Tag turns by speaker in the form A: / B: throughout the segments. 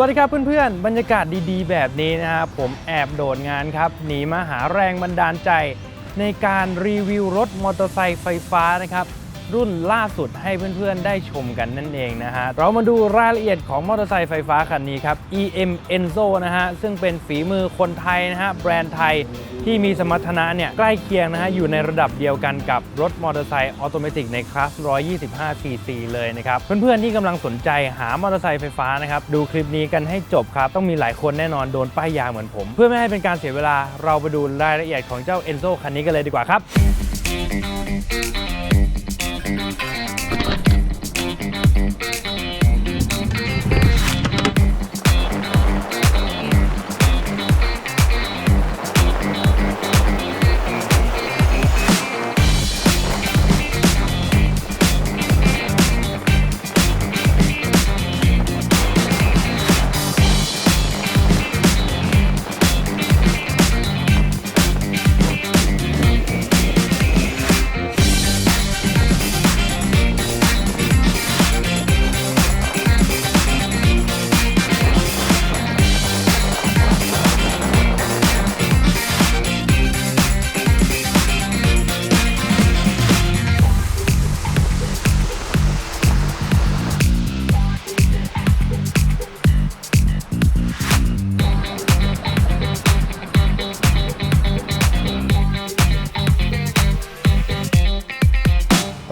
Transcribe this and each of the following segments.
A: สวัสดีครับเพื่อนๆ บรรยากาศดีๆ แบบนี้นะครับผมแอบโดดงานครับ หนีมาหาแรงบันดาลใจ ในการรีวิวรถมอเตอร์ไซค์ไฟฟ้านะครับ รุ่นล่าสุดให้เพื่อนๆ ได้ชมกันนั่นเองนะฮะ เรามาดูรายละเอียดของมอเตอร์ไซค์ไฟฟ้าคันนี้ครับ EM Enzo นะฮะ ซึ่งเป็นฝีมือคนไทยนะฮะ แบรนด์ไทยที่มีสมรรถนะเนี่ยใกล้เคียงนะฮะ อยู่ในระดับเดียวกันกับรถมอเตอร์ไซค์ออโตเมติกในคลาส 125 cc เลยนะครับ เพื่อนๆ ที่กำลังสนใจหามอเตอร์ไซค์ไฟฟ้านะครับ ดูคลิปนี้กันให้จบครับ ต้องมีหลายคนแน่นอนโดนป้ายยาเหมือนผม เพื่อไม่ให้เป็นการเสียเวลาเราไปดูรายละเอียดของเจ้า Enzo คันนี้กันเลยดีกว่าครับ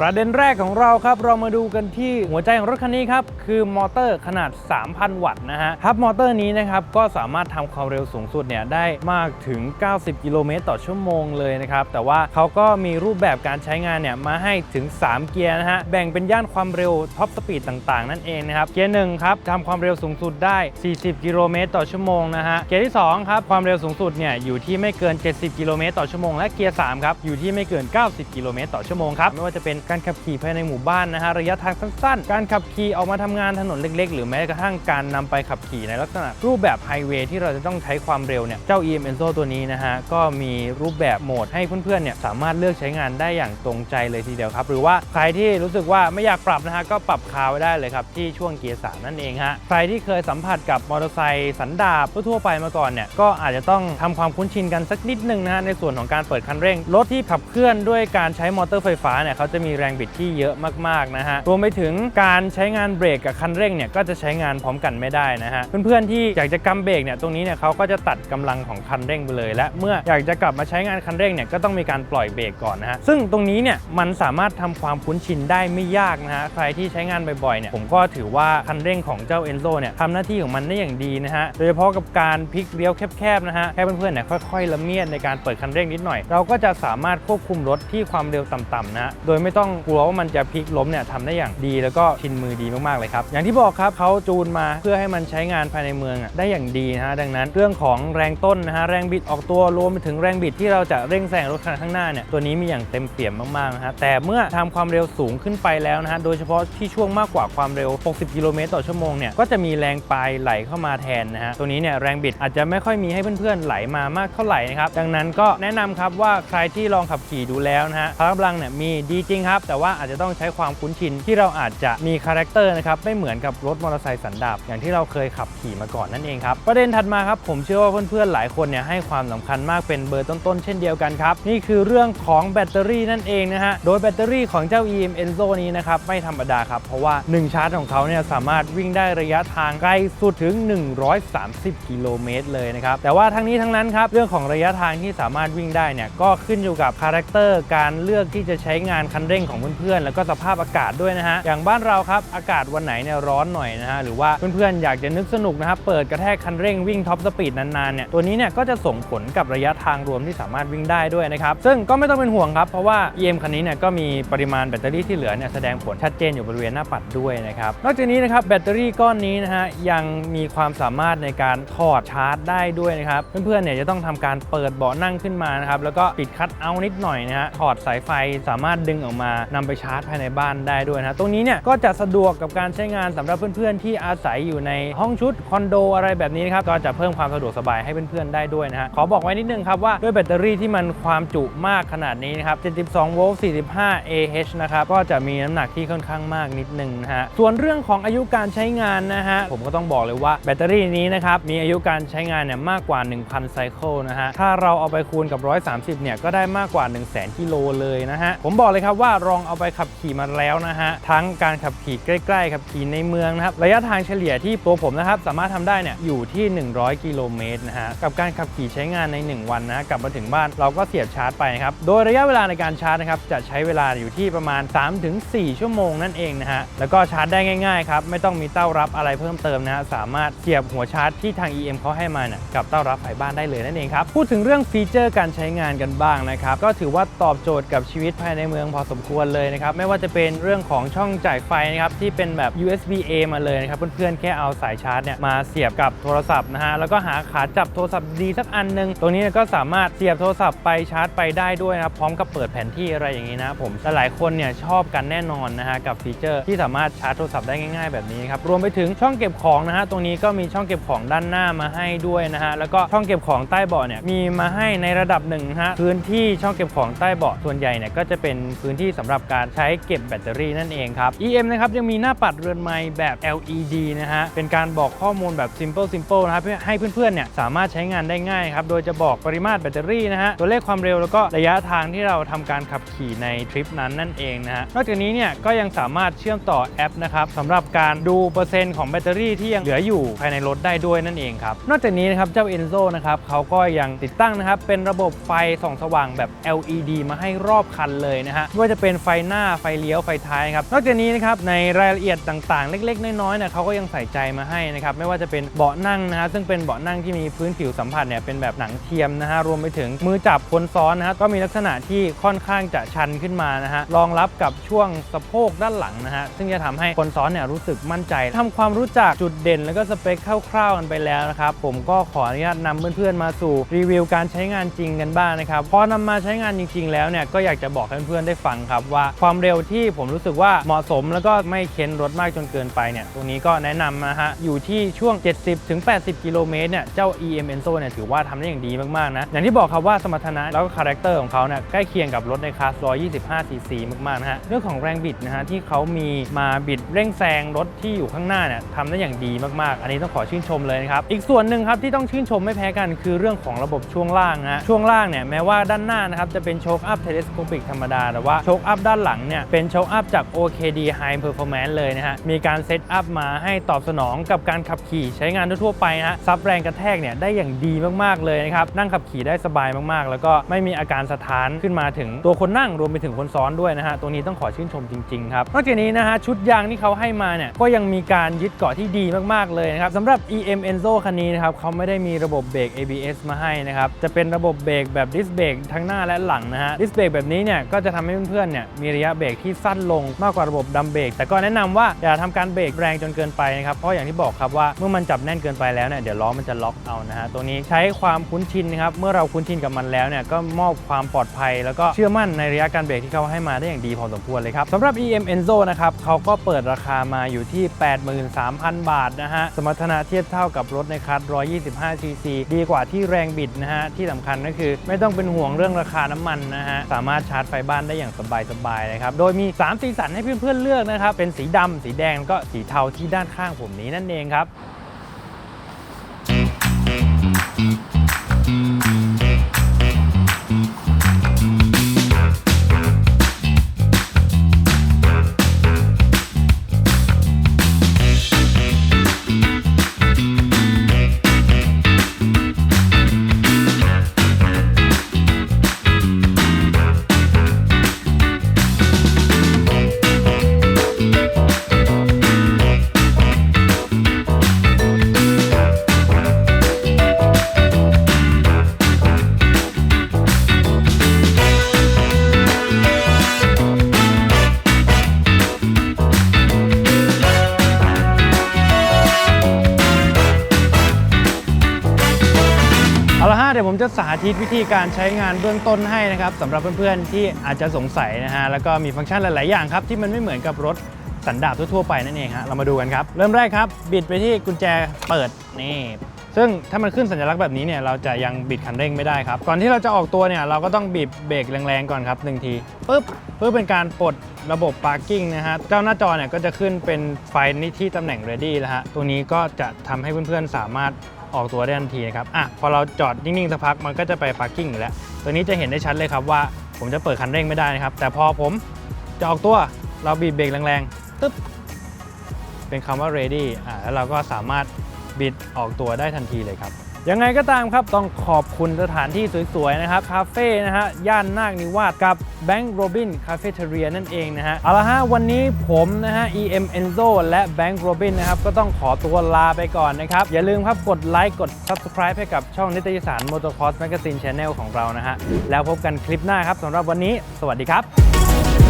A: ประเด็นแรกของเราครับเรามาดูกันที่หัวใจของรถคันนี้ครับ คือมอเตอร์ขนาด 3,000 วัตต์นะฮะฮับมอเตอร์นี้นะครับ ก็สามารถทำความเร็วสูงสุดเนี่ยได้มากถึง 90 กิโลเมตรต่อชั่วโมงเลยนะครับ แต่ว่าเขาก็มีรูปแบบการใช้งานเนี่ยมาให้ถึง 3 เกียร์นะฮะแบ่งเป็นย่านความเร็วท็อปสปีดต่างๆ นั่นเองนะครับเกียร์หนึ่งครับทำความเร็วสูงสุดได้ 40 กิโลเมตรต่อชั่วโมงนะฮะเกียร์ที่สองครับความเร็วสูงสุดเนี่ยอยู่ที่ไม่เกิน 70 กิโลเมตรต่อชั่วโมงและเกียร์สามครับอยู่ที่ไม่เกิน 90 กิโลเมตรต่อชั่วโมงครับไม่ว่าจะเป็นการขับขี่ภายในหมู่บ้านนะฮะระยะทางสั้นๆ การขับขี่ออกมาทำงานถนนเล็ก ๆ หรือแม้กระทั่งการนำไปขับขี่ในลักษณะรูปแบบไฮเวย์ที่เราจะต้องใช้ความเร็วเนี่ยเจ้า EM Enzo ตัวนี้นะฮะก็มีรูปแบบโหมดให้เพื่อนๆเนี่ยสามารถเลือกใช้งานได้อย่างตรงใจเลยทีเดียวครับหรือว่าใครที่รู้สึกว่าไม่อยากปรับนะฮะก็ปรับคาไว้ได้เลยครับที่ช่วงเกียร์สามนั่นเองฮะใครที่เคยสัมผัสกับมอเตอร์ไซค์สันดาปทั่วไปมาก่อนเนี่ยก็อาจจะต้องทำความคุ้นชินกันสักนิดนึงนะฮะในส่วนของการเปิดคันเร่งรถที่ขับเคลื่อนด้วยการใช้มอเตอร์ไฟฟ้าเนี่ยเขาจะมีแรงบิดที่เยอะมากๆนะฮะรวมไปถึงการใช้งานเบรกกับคันเร่งเนี่ยก็จะใช้งานพร้อมกันไม่ได้นะฮะเพื่อนๆที่อยากจะกำเบรกเนี่ยตรงนี้เนี่ยเขาก็จะตัดกำลังของคันเร่งไปเลย และเมื่ออยากจะกลับมาใช้งานคันเร่งเนี่ยก็ต้องมีการปล่อยเบรกก่อนนะฮะซึ่งตรงนี้เนี่ยมันสามารถทำความคุ้นชินได้ไม่ยากนะฮะใครที่ใช้งานบ่อยๆเนี่ยผมก็ถือว่าคันเร่งของเจ้า Enzo เนี่ยทำหน้าที่ของมันได้อย่างดีนะฮะโดยเฉพาะกับการพลิกเลี้ยวแคบๆนะฮะให้เพื่อนๆเนี่ยค่อยๆละเมียดในการเปิดคันเร่งนิดหน่อย เราก็จะสามารถควบคุมรถที่ความเร็วต่ำๆนะโดยไม่ต้องกลัวว่ามันจะพลิกล้มเนี่ยทำได้อย่างดีแล้วก็ชินมือดีมากๆเลยครับ อย่างที่บอกครับเขาจูนมาเพื่อให้มันใช้งานภายในเมืองได้อย่างดีนะฮะดังนั้นเรื่องของแรงต้นนะฮะแรงบิดออกตัวรวมไปถึงแรงบิดที่เราจะเร่งแซงรถคันข้างหน้าเนี่ยตัวนี้มีอย่างเต็มเปี่ยมมากๆนะฮะแต่เมื่อทำความเร็วสูงขึ้นไปแล้วนะฮะโดยเฉพาะที่ช่วงมากกว่าความเร็ว 60 กิโลเมตรต่อชั่วโมงเนี่ยก็จะมีแรงปลายไหลเข้ามาแทนนะฮะตัวนี้เนี่ยแรงบิดอาจจะไม่ค่อยมีให้เพื่อนๆไหลมามากเท่าไหร่นะครับดังนั้นก็แนะนำครับว่าใครที่ลองขับขี่ดูแล้วนะฮะพละกำลังเนี่ยมีดีจริงครับแต่ว่าอาจจะต้องใช้ความคุ้นชินที่เราอาจจะมีคาแรคเตอร์นะครับไม่เหมือนกับรถมอเตอร์ไซค์สันดาปอย่างที่เราเคยขับขี่มาก่อนนั่นเองครับประเด็นถัดมาครับผมเชื่อว่าเพื่อนๆหลายคนเนี่ยให้ความสำคัญมากเป็นเบอร์ต้นๆเช่นเดียวกันครับนี่คือเรื่องของแบตเตอรี่นั่นเองนะฮะโดยแบตเตอรี่ของเจ้า EM Enzo นี้นะครับไม่ธรรมดาครับเพราะว่า 1 ชาร์จของเขาเนี่ยสามารถวิ่งได้ระยะทางไกลสุดถึง 130 กิโลเมตรเลยนะครับแต่ว่าทั้งนี้ทั้งนั้นครับเรื่องของระยะทางที่สามารถวิ่งได้เนี่ยก็ขึ้นอยู่กับคาแรคเตอร์การเลือกที่จะใช้งานคันเร่งของเพื่อนๆ แล้วก็สภาพอากาศด้วยนะฮะ อย่างบ้านเราครับ อากาศวันไหนเนี่ยร้อนหน่อยนะฮะ หรือว่าเพื่อนๆ อยากจะนึกสนุกนะครับ เปิดกระแทกคันเร่งวิ่งท็อปสปีดนานๆ เนี่ย ตัวนี้เนี่ยก็จะส่งผลกับระยะทางรวมที่สามารถวิ่งได้ด้วยนะครับ ซึ่งก็ไม่ต้องเป็นห่วงครับ เพราะว่า EM คันนี้เนี่ยก็มีปริมาณแบตเตอรี่ที่เหลือเนี่ยแสดงผลชัดเจนอยู่บริเวณหน้าปัดด้วยนะครับ นอกจากนี้นะครับแบตเตอรี่ก้อนนี้นะฮะยังมีความสามารถในการถอดชาร์จได้ด้วยนะครับ เพื่อนๆ เนี่ยจะต้องทำการเปิดเบาะนั่งขึ้นมานะครับ แล้วก็ปิดคัทเอาท์นิดหน่อยนะฮะ ถอดสายไฟสามารถดึงออกมานำไปชาร์จภายในบ้านได้ด้วยนะ ตรงนี้เนี่ยก็จะสะดวกกับการใช้งานสำหรับเพื่อนๆ ที่อาศัยอยู่ในห้องชุดคอนโดอะไรแบบนี้นะครับก็จะเพิ่มความสะดวกสบายให้เพื่อนๆได้ด้วยนะฮะขอบอกไว้นิดนึงครับว่าด้วยแบตเตอรี่ที่มันความจุมากขนาดนี้นะครับ72โวลต์45 Ah นะครับก็จะมีน้ำหนักที่ค่อนข้างมากนิดนึงนะฮะส่วนเรื่องของอายุการใช้งานนะฮะผมก็ต้องบอกเลยว่าแบตเตอรี่นี้นะครับมีอายุการใช้งานเนี่ยมากกว่า 1,000 ไซเคิลนะฮะถ้าเราเอาไปคูณกับ 130 เนี่ยก็ได้มากกว่า 1 0 0 0 0 0กิโลเลยนะฮะผมบอกเลยครับว่าลองเอาไปขับขี่มาแล้วนะฮะ ทั้งการขับขี่ใกล้ ๆ ขับขี่ในเมืองนะครับ ระยะทางเฉลี่ยที่ตัวผมนะครับ สามารถทำได้เนี่ยอยู่ที่ 100 กิโลเมตรนะฮะ กับการขับขี่ใช้งานใน 1 วันนะกลับมาถึงบ้านเราก็เสียบชาร์จไปนะครับ โดยระยะเวลาในการชาร์จนะครับจะใช้เวลาอยู่ที่ประมาณ 3-4 ชั่วโมงนั่นเองนะฮะ แล้วก็ชาร์จได้ง่ายๆครับไม่ต้องมีเต้ารับอะไรเพิ่มเติมนะฮะสามารถเสียบหัวชาร์จที่ทาง EM เขาให้มาเนี่ยกับเต้ารับไฟบ้านได้เลยนั่นเองครับพูดถึงเรื่องฟีเจอร์การใช้งานกันบ้างนะครับก็ถือว่าตอบโจทย์กับชีวิตภายในเมืองพอสมควรเลยนะครับ ไม่ว่าจะเป็นเรื่องของช่องจ่ายไฟนะครับที่เป็นแบบ USB A มาเลยนะครับ เพื่อนๆแค่เอาสายชาร์จเนี่ยมาเสียบกับโทรศัพท์นะฮะแล้วก็หาขาจับโทรศัพท์ดีสักอันหนึง ตรงนี้ก็สามารถเสียบโทรศัพท์ไปชาร์จไปได้ด้วยนะครับพร้อมกับเปิดแผนที่อะไรอย่างนี้นะผมหลายคนเนี่ยชอบกันแน่นอนนะฮะกับฟีเจอร์ที่สามารถชาร์จโทรศัพท์ได้ง่าย ๆ แบบนี้ครับรวมไปถึงช่องเก็บของนะฮะตรงนี้ก็มีช่องเก็บของด้านหน้ามาให้ด้วยนะฮะแล้วก็ช่องเก็บของใต้เบาะเนี่ยมีมาให้ในระดับหนึ่งฮะพื้นที่ช่องเก็บของใต้เบาะส่วนใหญ่เนี่ยก็จะเป็นพื้นที่สำหรับการใช้เก็บแบตเตอรี่นั่นเองครับ EM นะครับยังมีหน้าปัดเรือนไม้แบบ LED นะฮะเป็นการบอกข้อมูลแบบ simple simple นะครับเพื่อให้เพื่อนๆเนี่ยสามารถใช้งานได้ง่ายครับโดยจะบอกปริมาตรแบตเตอรี่นะฮะตัวเลขความเร็วแล้วก็ระยะทางที่เราทำการขับขี่ในทริปนั้นนั่นเองนะฮะนอกจากนี้เนี่ยก็ยังสามารถเชื่อมต่อแอปนะครับสำหรับการดูเปอร์เซ็นต์ของแบตเตอรี่ที่ยังเหลืออยู่ภายในรถได้ด้วยนั่นเองครับนอกจากนี้นะครับเจ้า Enzo นะครับเขาก็ยังติดตั้งนะครับเป็นระบบไฟส่องสว่างแบบ LED มาให้รอบคันเลยนะฮะไม่ว่าจะเป็น็นไฟหน้าไฟเลี้ยวไฟท้ายครับนอกจากนี้นะครับในรายละเอียดต่างๆ เล็ก ๆ น้อยๆเนี่ยเขาก็ยังใส่ใจมาให้นะครับไม่ว่าจะเป็นเบาะนั่งนะฮะซึ่งเป็นเบาะนั่งที่มีพื้นผิวสัมผัสเนี่ยเป็นแบบหนังเทียมนะฮะรวมไปถึงมือจับคนซ้อนนะฮะก็มีลักษณะที่ค่อนข้างจะชันขึ้นมานะฮะรองรับกับช่วงสะโพกด้านหลังนะฮะซึ่งจะทำให้คนซ้อนเนี่ยรู้สึกมั่นใจทำความรู้จักจุดเด่น แล้วก็สเปคคร่าวๆกันไปแล้วนะครับผมก็ขออนุญาตนำเพื่อนๆมาสู่รีวิวการใช้งานจริงกันบ้างนะครับพอนำมาใช้งานจริง ๆ แล้วเนี่ยก็อยากจะบอกให้เพื่อนๆได้ฟังครับว่าความเร็วที่ผมรู้สึกว่าเหมาะสม แล้วก็ไม่เค้นรถมากจนเกินไปเนี่ยตรงนี้ก็แนะนำนะฮะอยู่ที่ช่วง 70-80 กิโลเมตรเนี่ยเจ้า EM Enzo เนี่ยถือว่าทำได้อย่างดีมากๆนะอย่างที่บอกครับว่าสมรรถนะแล้วก็คาแรคเตอร์ของเขาเนี่ยใกล้เคียงกับรถในคลาส125 cc มากๆนะฮะเรื่องของแรงบิดนะฮะที่เขามีมาบิดเร่งแซงรถที่อยู่ข้างหน้าเนี่ยทำได้อย่างดีมากๆ อันนี้ต้องขอชื่นชมเลยนะครับอีกส่วนหนึ่งครับที่ต้องชื่นชมไม่แพ้กันคือเรื่องของระบบช่วงล่างนะฮะช่วงล่างเนี่ยแม้ว่าด้านหน้านะครับจะเป็นโชคอัพเทเลสโคปิกธรรมดาแต่ว่าโชคอัพด้านหลังเนี่ยเป็นโชคอัพจาก OKD High Performance เลยนะฮะ มีการเซตอัพมาให้ตอบสนองกับการขับขี่ใช้งานทั่วไปนะฮะซับแรงกระแทกเนี่ยได้อย่างดีมากๆเลยนะครับ นั่งขับขี่ได้สบายมากๆ แล้วก็ไม่มีอาการสะท้านขึ้นมาถึงตัวคนนั่งรวมไปถึงคนซ้อนด้วยนะฮะตรงนี้ต้องขอชื่นชมจริงๆครับ นอกจากนี้นะฮะชุดยางที่เขาให้มาเนี่ยก็ยังมีการยึดเกาะที่ดีมากๆเลยนะครับสำหรับ EM Enzo คันนี้นะครับเขาไม่ได้มีระบบเบรก ABS มาให้นะครับจะเป็นระบบเบรกแบบดิสเบรกทั้งหน้าและหลังนะฮะดิสเบรกแบบนี้เนี่ยก็จะทำให้เพื่อนๆเนี่ยมีระยะเบรกที่สั้นลงมากกว่าระบบดัมเบรกแต่ก็แนะนำว่าอย่าทำการเบรกแรงจนเกินไปนะครับเพราะอย่างที่บอกครับว่าเมื่อมันจับแน่นเกินไปแล้วเนี่ยเดี๋ยวล้อมันจะล็อกเอานะฮะตัวนี้ใช้ความคุ้นชินนะครับเมื่อเราคุ้นชินกับมันแล้วเนี่ยก็มอบความปลอดภัย แล้วก็เชื่อมั่นในระยะการเบรกที่เขาให้มาได้อย่างดีพอสมควรเลยครับสำหรับ EM Enzo นะครับเขาก็เปิดราคามาอยู่ที่ 83,000 บาทนะฮะสมรรถนะเทียบเท่ากับรถในคัส125 cc ดีกว่าที่แรงบิดนะฮะที่สำคัญก็คือไม่ต้องเป็นห่วงเรื่องราคาน้ำมันนะฮะสามารถชาร์จไฟบ้านได้อย่างสบายๆเลยครับ โดยมี 3 สีสันให้เพื่อนๆเลือกนะครับ เป็นสีดำสีแดงก็สีเทาที่ด้านข้างผมนี้นั่นเองครับ สาธิตวิธีการใช้งานเบื้องต้นให้นะครับสำหรับเพื่อนๆที่อาจจะสงสัยนะฮะแล้วก็มีฟังก์ชันหลายๆอย่างครับที่มันไม่เหมือนกับรถสันดาปทั่วๆไปนั่นเองฮะเรามาดูกันครับ เริ่มแรกครับบิดไปที่กุญแจเปิดนี่ซึ่งถ้ามันขึ้นสัญลักษณ์แบบนี้เนี่ยเราจะยังบิดคันเร่งไม่ได้ครับ ก่อนที่เราจะออกตัวเนี่ยเราก็ต้องบีบเบรกแรงๆก่อนครับหนึ่งทีปึ๊บเพื่อเป็นการปลดระบบ parking นะฮะเจ้าหน้าจอเนี่ยก็จะขึ้นเป็นไฟนี้ที่ตำแหน่ง ready แล้วฮะตัวนี้ก็จะทำให้เพื่อนๆสามารถ ออกตัวได้ทันทีนะครับอะพอเราจอดนิ่งๆสักพักมันก็จะไป parking อยู่แล้ว ตัวนี้จะเห็นได้ชัดเลยครับว่าผมจะเปิดคันเร่งไม่ได้นะครับ แต่พอผมจะออกตัวเราบีบเบรกแรงๆตึ๊บเป็นคำว่า ready อ่าแล้วเราก็สามารถบิดออกตัวได้ทันทีเลยครับ ยังไงก็ตามครับต้องขอบคุณสถานที่สวยๆนะครับคาเฟ่นะฮะย่านนาคนิวาสกับ Bank Robin Cafeteria นั่นเองนะฮะเอาละฮะวันนี้ผมนะฮะ EM Enzo และ Bank Robin นะครับก็ต้องขอตัวลาไปก่อนนะครับ อย่าลืมครับกดไลค์กด Subscribe ให้กับช่องนิตยสาร Motocross Magazine Channel ของเรานะฮะแล้วพบกันคลิปหน้าครับสำหรับวันนี้ สวัสดีครับ